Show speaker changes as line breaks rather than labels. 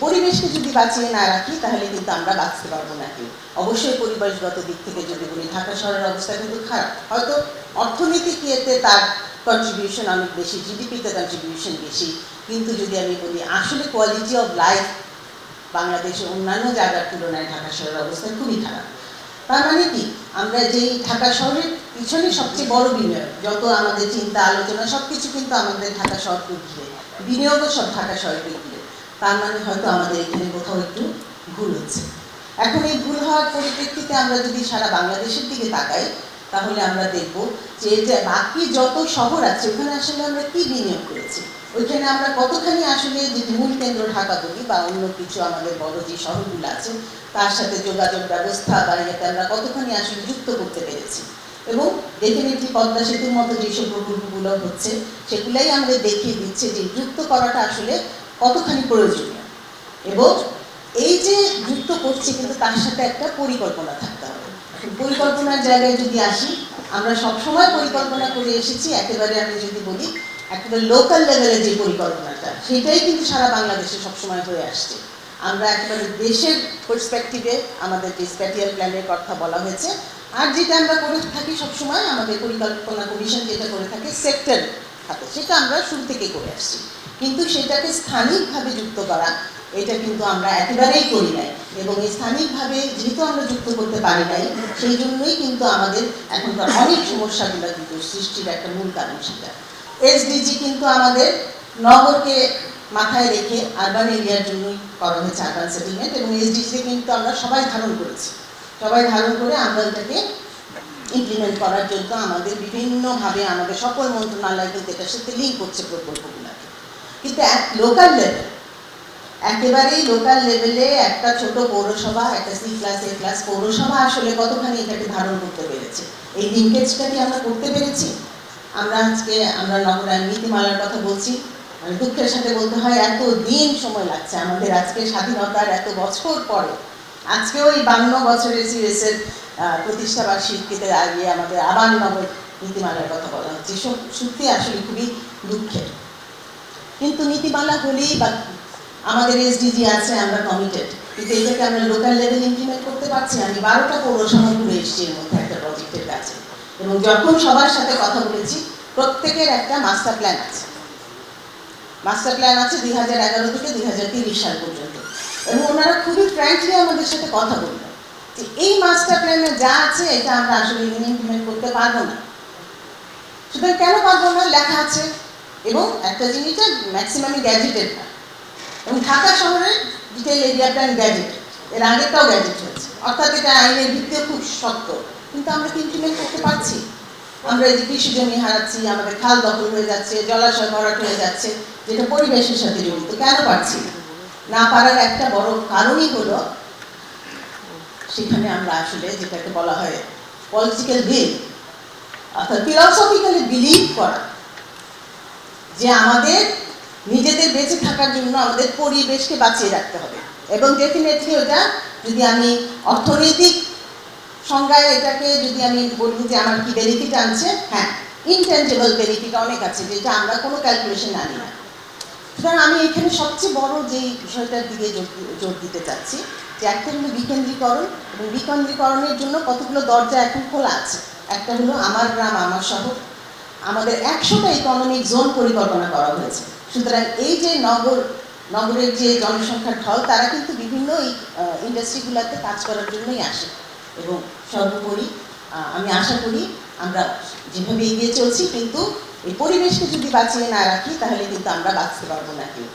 পরিবেশকে যদি বাঁচিয়ে না রাখি, তাহলে কিন্তু আমরা বাঁচতে পারব না অবশ্যই পরিবেশগত দিক থেকে যদি বলি, ঢাকা শহরের অবস্থা কিন্তু খারাপ। হয়তো অর্থনৈতিক ইয়েতে তার কন্ট্রিবিউশন অনেক বেশি জিডিপিতে কন্ট্রিবিউশন বেশি। কিন্তু যদি আমি বলি, আসলে কোয়ালিটি অফ লাইফ বাংলাদেশের অন্যান্য জায়গার তুলনায় ঢাকা শহরের অবস্থা খুবই খারাপ। তার মানে কি? আমরা যেই ঢাকা শহরের পিছনে সবচেয়ে বড় বিনিয়োগ, যত আমাদের চিন্তা, আলোচনা সব কিছু কিন্তু আমাদের ঢাকা শহরকে ঘিরে। বিনিয়োগও সব ঢাকা শহরকে ঘিরে। তার মানে হয়তো আমাদের এখানে কোথাও একটু ভুল হচ্ছে। এখন এই ভুল হওয়ার পরিপ্রেক্ষিতে আমরা যদি সারা বাংলাদেশের দিকে তাকাই, তাহলে আমরা দেখব যে যে বাকি যত শহর আছে, ওখানে আসলে আমরা কি বিনিয়োগ করেছি? ওইখানে আমরা কতখানি আসলে যে মূল কেন্দ্র ঢাকা বলি বা অন্য কিছু আমাদের বড় যে শহরগুলো আছে, তার সাথে যোগাযোগ ব্যবস্থা বা ইয়েতে আমরা কতখানি আসলে যুক্ত করতে পেরেছি? এবং ডেফিনেটলি পদ্মা সেতুর মতো যেসব প্রকল্পগুলো হচ্ছে, সেগুলাই আমাদের দেখিয়ে দিচ্ছে যে যুক্ত করাটা আসলে কতখানি প্রয়োজনীয়? এবং এই যে যুক্ত করছি কিন্তু তার সাথে একটা পরিকল্পনা থাকতে হবে। পরিকল্পনার জায়গায় যদি আসি, আমরা সবসময় পরিকল্পনা করে এসেছি, একেবারে আমি যদি বলি, একেবারে লোকাল লেভেলে যে পরিকল্পনাটা, সেটাই কিন্তু সারা বাংলাদেশে সবসময় হয়ে আসছে। আমরা একেবারে দেশের পার্সপেক্টিভে আমাদের যে স্প্যাটিয়াল প্ল্যানের কথা বলা হয়েছে, আর যেটা আমরা করে থাকি সবসময় আমাদের পরিকল্পনা কমিশন যেটা করে থাকে সেক্টর খাতে, সেটা আমরা শুরু থেকে করে আসছি। কিন্তু সেটাকে স্থানিকভাবে যুক্ত করা, এটা কিন্তু আমরা একেবারেই করি নাই। এবং স্থানিকভাবে যেহেতু আমরা যুক্ত করতে পারি নাই, সেই জন্যই কিন্তু আমাদের এখনকার অনেক সমস্যাগুলো কিন্তু সৃষ্টির একটা মূল কারণ সেটা। এসডিজি কিন্তু আমাদের নগরকে মাথায় রেখে আরবান এরিয়ার জন্যই করা হয়েছে আরবান সেটেলমেন্ট, এবং এসডিজিতে কিন্তু আমরা সবাই ধারণ করেছি। সবাই ধারণ করে আমরা এটাকে ইমপ্লিমেন্ট করার জন্য আমাদের বিভিন্নভাবে আমাদের সকল মন্ত্রণালয় কিন্তু এটার সাথে লিঙ্ক করছে প্রকল্পগুলোকে কিন্তু এক লোকাল লেভেল একেবারেই লোকাল লেভেলে একটা ছোট পৌরসভা, একটা সি ক্লাস এ ক্লাস পৌরসভা আসলে কতখানি এটাকে ধারণ করতে পেরেছে? এই লিঙ্কেজটা কি আমরা করতে পেরেছি? আমরা আজকে আমরা নগরায়ণ নীতিমালার কথা বলছি। দুঃখের সাথে বলতে হয় এত দিন সময় লাগছে আমাদের আজকে স্বাধীনতার এত বছর পরে। আজকে ওই বান্ন বছরের সিরিয়াসের প্রতিষ্ঠা বার্ষিকীতে আগে আমাদের আবার নগর নীতিমালার কথা বলা হচ্ছে। সত্যি আসলে খুবই দুঃখের। কিন্তু নীতিমালা হলেই বা আমাদের এসডিজি আছে, আমরা কমিটেড কিন্তু এটাকে আমরা লোকাল লেভেল ইমপ্লিমেন্ট করতে পারছি, আমি বারোটা পৌরসভা ঘুরে এসেছি এর মধ্যে একটা প্রজেক্টের কাছে। এবং যখন সবার সাথে কথা বলেছি, প্রত্যেকের একটা মাস্টার প্ল্যান আছে। মাস্টার প্ল্যান আছে দুই হাজার এগারো থেকে দুই হাজার তিরিশ সাল পর্যন্ত। এবং ওনারা খুবই ফ্র্যাঙ্কলি আমাদের সাথে কথা বললেন। যে এই মাস্টার প্ল্যানে যা আছে, এটা আমরা আসলে ইমপ্লিমেন্ট করতে পারব না। সুতরাং কেন পারব না? লেখা আছে এবং একটা জিনিসটা ম্যাক্সিমামই গ্যাজেটেড না এবং ঢাকা শহরের ডিটেল এরিয়া প্ল্যান গ্যাজেটেড এর আগেরটাও গ্যাজেট হয়েছে অর্থাৎ এটা আইনের ভিত্তিও খুব শক্ত। কিন্তু আমরা কি করতে পারছি? আমরা এই যে কৃষি জমি হারাচ্ছি, আমাদের খাল দখল হয়ে যাচ্ছে, জলাশয় ভরাট হয়ে যাচ্ছে, যেটা পরিবেশের সাথে জড়িত, কেন পারছি? না? পারার একটা বড় কারণই হলো, সেখানে আমরা আসলে যেটাকে বলা হয় পলিটিক্যাল বিল অর্থাৎ ফিলসফিক্যালি বিলিভ করা। যে আমাদের নিজেদের বেঁচে থাকার জন্য আমাদের পরিবেশকে বাঁচিয়ে রাখতে হবে। এবং ডেফিনেটলি ওটা যদি আমি অর্থনৈতিক সংজ্ঞায় এটাকে যদি আমি বলি যে আমার কি বেনিফিট আনছে হ্যাঁ ইনটেনজিবল বেনিফিট অনেক আছে, যেটা আমরা কোনো ক্যালকুলেশন আনি না। সুতরাং আমি এখানে সবচেয়ে বড় যে বিষয়টার দিকে জোর দিতে চাচ্ছি, যে একটা হলো বিকেন্দ্রীকরণ, এবং বিকেন্দ্রীকরণের জন্য কতগুলো দরজা এখন খোলা আছে? একটা হলো আমার গ্রাম, আমার শহর আমাদের একশোটা ইকোনমিক জোন পরিকল্পনা করা হয়েছে। সুতরাং এই যে নগর, নগরের যে জনসংখ্যার ঢল, তারা কিন্তু বিভিন্ন ইন্ডাস্ট্রিগুলোতে কাজ করার জন্যই আসে। এবং সর্বোপরি আমি আশা করি আমরা যেভাবে এগিয়ে চলছি, কিন্তু এই পরিবেশকে যদি বাঁচিয়ে না রাখি, তাহলে কিন্তু আমরা বাঁচতে পারব না কেউ।